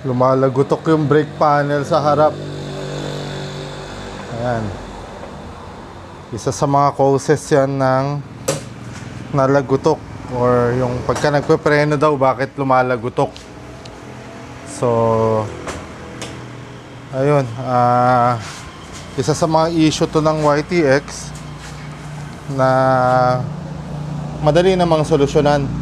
Lumalagutok yung brake panel sa harap. Ayan. Isa sa mga causes yan ng nalagutok or yung pagka nagpepreno daw bakit lumalagutok. So ayun, ah isa sa mga issue to ng YTX na madali namang solusyonan.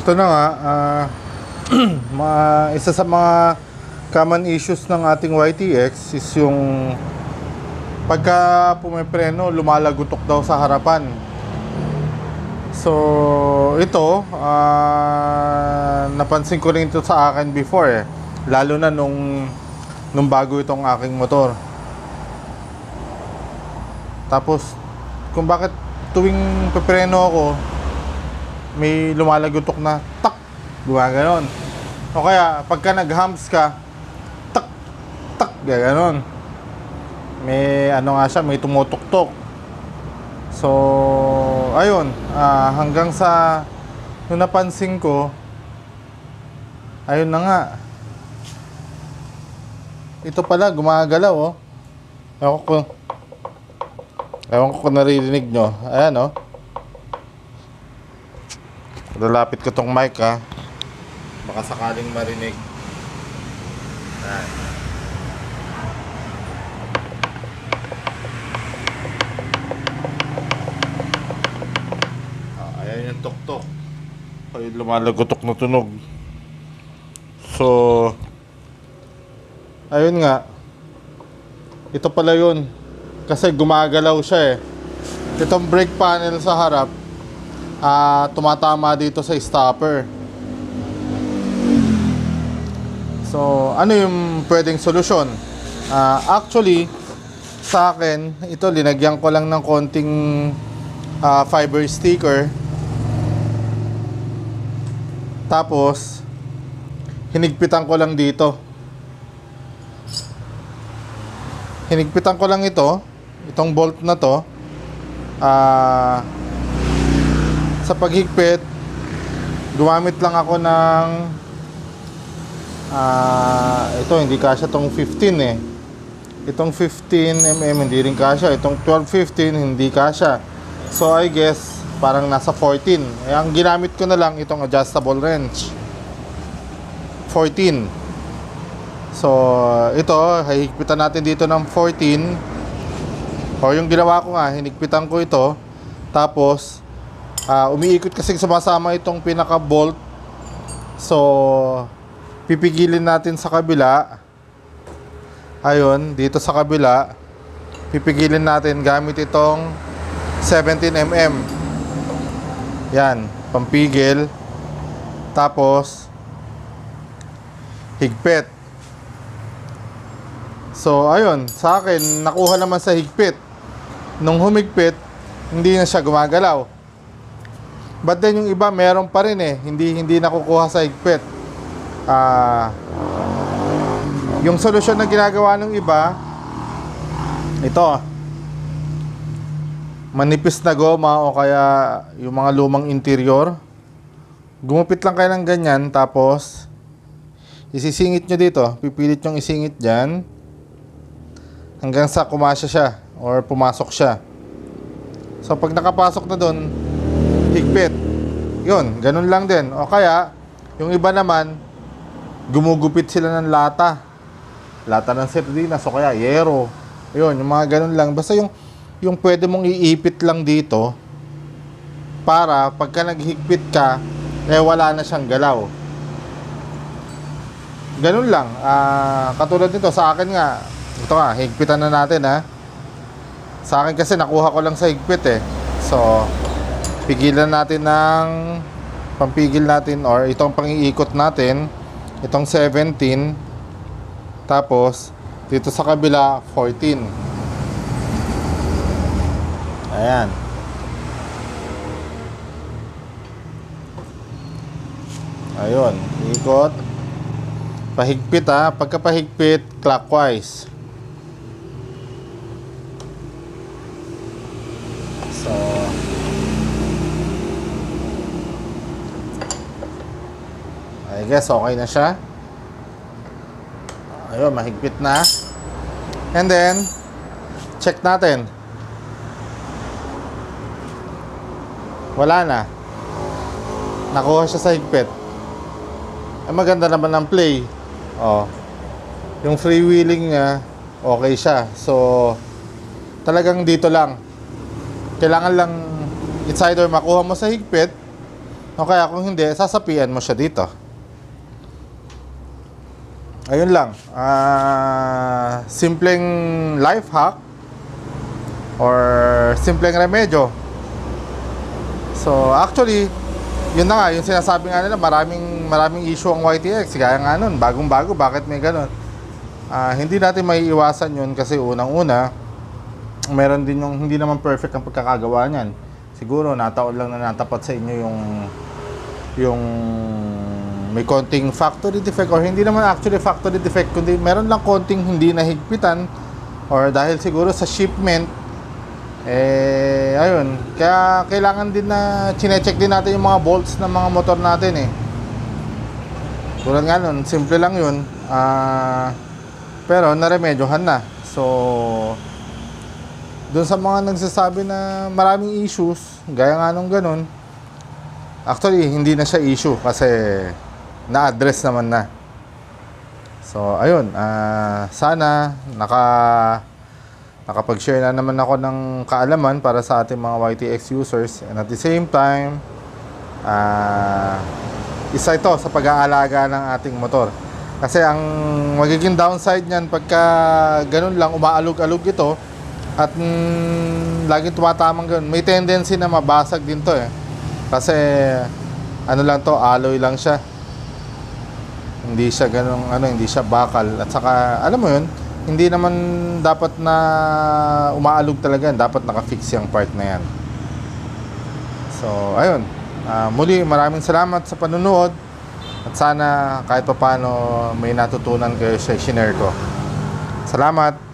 Ito na nga, mga, isa sa mga common issues ng ating YTX is yung pagka pumipreno, lumalagutok daw sa harapan. So, ito, ah, napansin ko rin ito sa akin before eh. Lalo na nung, nung bago itong aking motor. Tapos, kung bakit tuwing pepreno ako, may lumalagutok na tak, gumaganon. O kaya, pagka nag-humps ka, tak, tak, gaganon. May ano nga siya, may tumutuktok. So, ayun, ah, hanggang sa nung napansin ko, ayun na nga. Ito pala, gumagalaw, oh. Ewan ko, ewan ko kung naririnig nyo. Ayan, oh. Lalapit ko tong mic, ha. Baka sakaling marinig. Ayan. Ah, ayan yung tuktok. Ay, lumalagotok na tunog. So, ayun nga. Ito pala yun. Kasi gumagalaw siya eh. Itong brake panel sa harap, ah tumatama dito sa stopper. So, ano yung pwedeng solusyon? Ah, actually, sa akin, ito linagyan ko lang ng konting ah, fiber sticker. Tapos, hinigpitan ko lang dito. Hinigpitan ko lang ito, itong bolt na to. Ah, sa paghigpit, gumamit lang ako ng ah, ito hindi kasya tong 15 eh. Itong 15 mm hindi rin kasya, itong 12 15 hindi kasya. So I guess parang nasa 14. Eh, ang ginamit ko na lang itong adjustable wrench. 14. So, ito, hihigpitan natin dito ng 14. O yung ginawa ko nga, hinigpitan ko ito. Tapos, ah, umiikot kasi sumasama itong pinaka-bolt. So, pipigilin natin sa kabila. Ayun, dito sa kabila. Pipigilin natin gamit itong 17mm. Yan, pampigil. Tapos, higpit. So, ayun, sa akin, nakuha naman sa higpit. Nung humigpit, hindi na siya gumagalaw. But then yung iba, meron pa rin eh. Hindi, hindi nakukuha sa higpit. Ah, yung solusyon na ginagawa ng iba, ito. Manipis na goma o kaya yung mga lumang interior. Gumupit lang kayo ng ganyan, tapos isisingit nyo dito. Pipilit yung isingit dyan hanggang sa kumasya siya or pumasok siya. So pag nakapasok na doon, higpit. Yun, ganun lang din. O kaya, yung iba naman, gumugupit sila ng lata. Lata ng sardinas o kaya yero. Yun, yung mga ganun lang. Basta yung, yung pwede mong iipit lang dito para pagka naghigpit ka, eh wala na siyang galaw. Ganun lang. Ah, katulad nito, sa akin nga, ito nga, higpitan na natin ha. Sa akin kasi nakuha ko lang sa higpit eh. So, pigilan natin ng pampigil natin or itong pangiikot natin, itong 17, tapos dito sa kabila 14. Ayan. Ayun, ikot. Pahigpit ha. Pagka pahigpit, clockwise. So, I guess okay na siya. Ayun, mahigpit na. And then, check natin. Wala na. Nakuha siya sa higpit. Eh, maganda naman ang play. Oh. Yung freewheeling niya, okay siya. So, talagang dito lang. Kailangan lang it's either makuha mo sa higpit o kaya kung hindi, sasapian mo siya dito. Ayun lang. Ah, simpleng life hack or simpleng remedyo. So, actually, yun na nga, yung sinasabi nga nila, maraming, maraming issue ang YTX. Kaya nga nun, bagong-bago, bakit may ganun? Ah, hindi natin may iwasan yun kasi unang-una, meron din yung hindi naman perfect ang pagkakagawa niyan. Siguro, nataon lang na natapat sa inyo yung yung may konting factory defect or hindi naman actually factory defect kundi meron lang konting hindi nahigpitan or dahil siguro sa shipment eh ayun. Kaya kailangan din na chinecheck din natin yung mga bolts ng mga motor natin eh. Tulad nga nun simple lang yun. Ah pero naremedyohan na. So doon sa mga nagsasabi na maraming issues gaya nga nung ganun actually hindi na siya issue kasi na-address naman na. So ayun ah sana naka nakapag-share na naman ako ng kaalaman para sa ating mga YTX users. And at the same time ah isa ito sa pag-aalaga ng ating motor. Kasi ang magiging downside niyan pagka ganun lang umaalog-alog ito at mm, laging tumatamang ganun. May tendency na mabasag din to eh. Kasi ano lang to alloy lang siya hindi siya ganung ano hindi siya bakal. At saka alam mo yun hindi naman dapat na umaalog talaga. Dapat naka-fix yung part na yan. So ayun. Ah, muli maraming salamat sa panunood at sana kahit pa paano may natutunan kayo sa shinare ko. Salamat